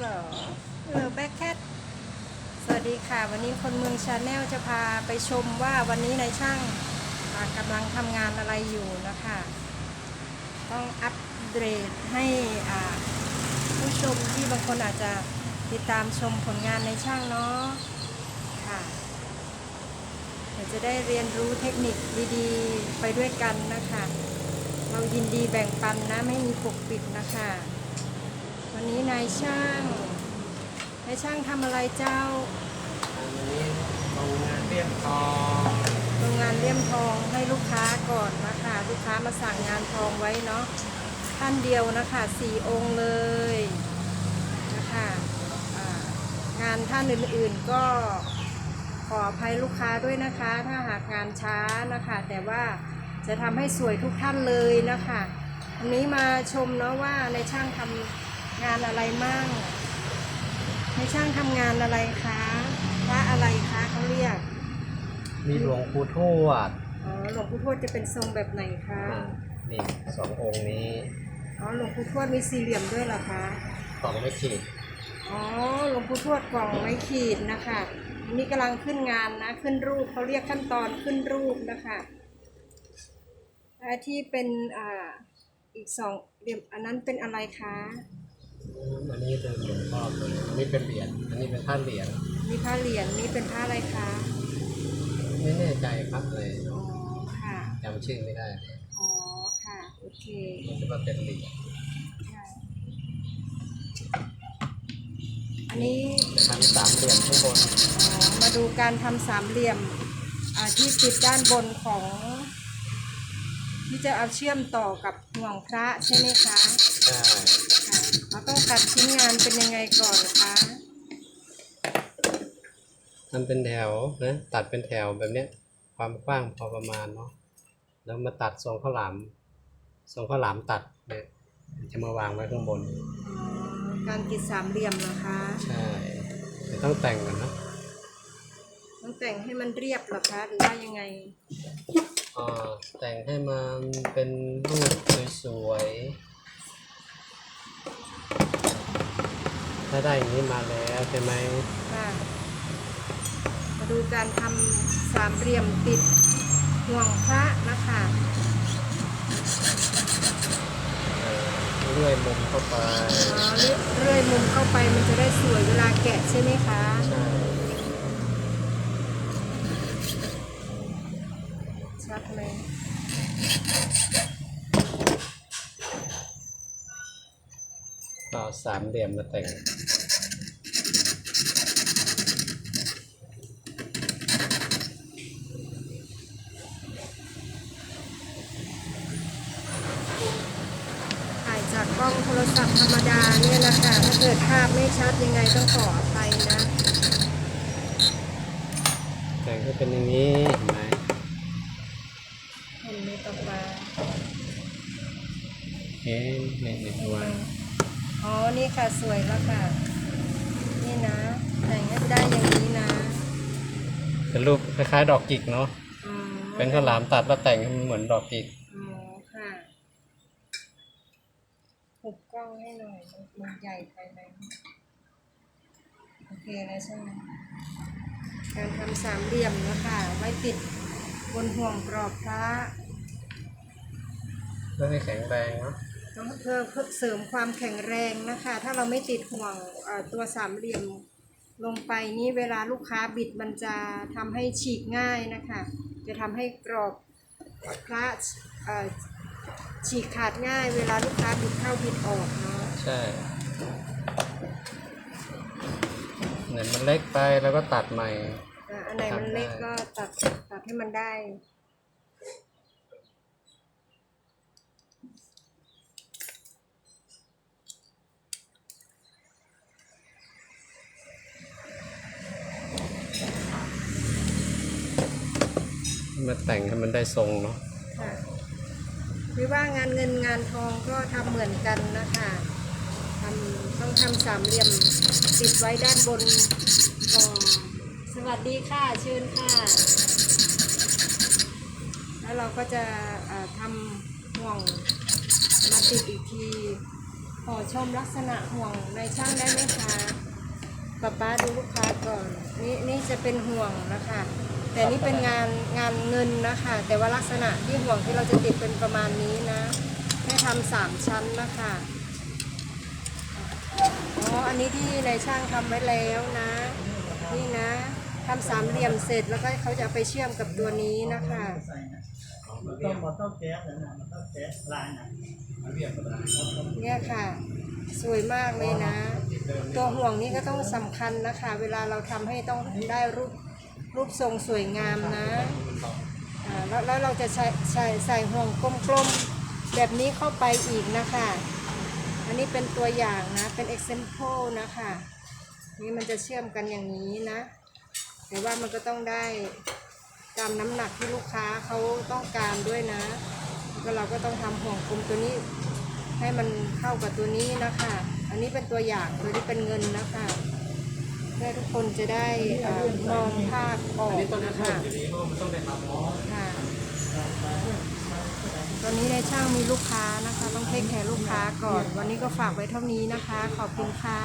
เหรอเออแบ็คแคทสวัสดีค่ะ วันนี้คนเมืองชาแนลจะพาไปชมว่าวันนี้นายช่างกำลังทำงานอะไรอยู่นะคะ ต้องอัปเดตให้ผู้ชมที่บางคนอาจจะติดตามชมผลงานในช่างเนาะค่ะเดี๋ยวจะได้เรียนรู้เทคนิคดีๆ ไปด้วยกันนะคะ เรายินดีแบ่งปันนะ ไม่มีปกปิดนะคะ วันนี้นายช่างนายช่างทำอะไรเจ้าอันนี้โรงงานเรียบทองโรงงานเลี่ยมทองให้ลูกค้าก่อนนะคะ ลูกค้ามาสั่งงานทองไว้เนาะท่านเดียวนะคะสี่องค์เลยนะคะอ่างานท่านอื่นๆก็ขออภัยลูกค้าด้วยนะคะ ถ้าหากงานช้านะคะ แต่ว่าจะทำให้สวยทุกท่านเลยนะคะวันนี้มาชมเนาะว่าในช่างทำ งานอะไรมั่งในช่างทำงานอะไรคะพระอะไรคะเขาเรียก มีหลวงปู่ทวดอ๋อหลวงปู่ทวดจะเป็นทรงแบบไหนคะอ่านี่สององค์นี้อ๋อหลวงปู่ทวดมีสี่เหลี่ยมด้วยเหรอคะกล่องไม่ขีดอ๋อหลวงปู่ทวดกล่องไม้ขีดนะคะอันนี่กำลังขึ้นงานนะขึ้นรูปเขาเรียกขั้นตอนขึ้นรูปนะคะและที่เป็นอ่าอีกสองเหลี่ยมอันนั้นเป็นอะไรคะ อันนี้เป็นหลวงพ่อเลยอันนี้เป็นเหรียญ อันนี้เป็นท่านเหรียญ มีผ้าเหรียญนี่เป็นผ้าอะไรคะไม่แน่ใจครับเลยอ๋อค่ะ จำชื่อไม่ได้เลยอ๋อค่ะ โอเคมันจะมาเป็นเหรียญใช่อันนี้จะทำสามเหรียญข้างบน อ๋อมาดูการทำสามเหลี่ยมอ่าที่ติดด้านบนของ ที่จะเอาเชื่อมต่อกับห่วงพระใช่ไหมคะใช่ค่ะเราต้องตัดชิ้นงานเป็นยังไงก่อนคะทำเป็นแถวนะตัดเป็นแถวแบบเนี้ย ความกว้างพอประมาณเนาะแล้วมาตัดทรงข้าวหลามทรงข้าวหลามตัดเนี่ยจะมาวางไว้ข้างบนอ๋อการติดสามเหลี่ยมนะคะใช่แต่ต้องแต่งก่อนนะต้องแต่งให้มันเรียบเหรอคะหรือว่ายังไงอ่า แต่งให้มันเป็นรูปสวยๆ ถ้าได้อย่างนี้มาแล้วใช่ไหมค่ะมาดูการทำสามเหลี่ยมติดห่วงพระนะคะเอ่อเลื่อยมุมเข้าไปอ๋อเลื่อยเลื่อยมุมเข้าไปมันจะได้สวยเวลาแกะใช่ไหมคะ ใช่ชัดเลย ก็เอาสามเหลี่ยมมาแต่งถ่ายจากกล้องโทรศัพท์ธรรมดาเนี่ยนะคะถ้าเกิดภาพไม่ชัดยังไงต้องขออภัยนะ แต่งให้เป็นอย่างนี้เห็นไหม เห็นไหมต่อมาเห็นเนี่ยเนี่ยวางอ๋อ นี่ค่ะสวยแล้วค่ะ นี่นะแต่งให้ได้อย่างนี้นะ เป็นรูปคล้ายๆดอกจิกเนาะ อ๋อเป็นข้าวหลามตัดแล้วแต่งให้มันเหมือนดอกจิก อ๋อค่ะหุบกล้องให้หน่อยมันมันใหญ่ไปไหมโอเคแล้วใช่ไหมการทำสามเหลี่ยมนะคะไว้ติดบนห่วงกรอบพระ เพื่อให้แข็งแรงเนาะต้องเพื่อเพื่อเสริมความแข็งแรงนะคะ ถ้าเราไม่ติดห่วงเอ่อตัวสามเหลี่ยมลงไปนี่เวลาลูกค้าบิดมันจะทำให้ฉีกง่ายนะคะ จะทำให้กรอบพระเอ่อฉีกขาดง่าย เวลาลูกค้าบิดเข้าบิดออกเนาะใช่เนี่ยมันเล็กไปแล้วก็ตัดใหม่อะอันไหนมันเล็กก็ตัดตัดให้มันได้ มาแต่งให้มันได้ทรงเนาะค่ะหรือว่างานเงินงานทองก็ทำเหมือนกันนะคะทำต้องทำสามเหลี่ยมติดไว้ด้านบนก่อนสวัสดีค่ะเชิญค่ะ แล้วเราก็จะเอ่อทำห่วงมาติดอีกทีขอชมลักษณะห่วงในช่างได้ไหมคะป๊าป๊าดูลูกค้าก่อน นี่นี่จะเป็นห่วงนะคะ แต่นี่เป็นงานงานเงินนะคะ แต่ว่าลักษณะที่ห่วงที่เราจะติดเป็นประมาณนี้นะให้ทำสามชั้นนะคะอ๋ออันนี้ที่ในายช่างทำไว้แล้วนะ นี่นะทำสามเหลี่ยมเสร็จแล้วก็เขาจะไปเชื่อมกับตัวนี้นะคะใส่นะต้อเตอร์แก๊สนะนะมอเตอร์แก๊สลายนะเนี่ยค่ะ สวยมากเลยนะ ตัวห่วงนี้ก็ต้องสำคัญนะคะ เวลาเราทำให้ต้องได้รูป รูปทรงสวยงามนะอ่าแล้วแล้วเราจะใช้ใส่ใส่ห่วงกลมๆ แบบนี้เข้าไปอีกนะคะ อันนี้เป็นตัวอย่างนะ เป็น example นะคะ นี่มันจะเชื่อมกันอย่างนี้นะ แต่ว่ามันก็ต้องได้ตามน้ำหนักที่ลูกค้าเขาต้องการด้วยนะ ก็เราก็ต้องทำห่วงกลมตัวนี้ ให้มันเข้ากับตัวนี้นะคะ อันนี้เป็นตัวอย่าง ตัวนี้เป็นเงินนะคะ เพื่อทุกคนจะได้มองภาพออกค่ะค่ะตอนนี้ในช่างมีลูกค้านะคะ ต้องเทคแคร์ลูกค้าก่อน วันนี้ก็ฝากไว้เท่านี้นะคะ ขอบคุณค่ะ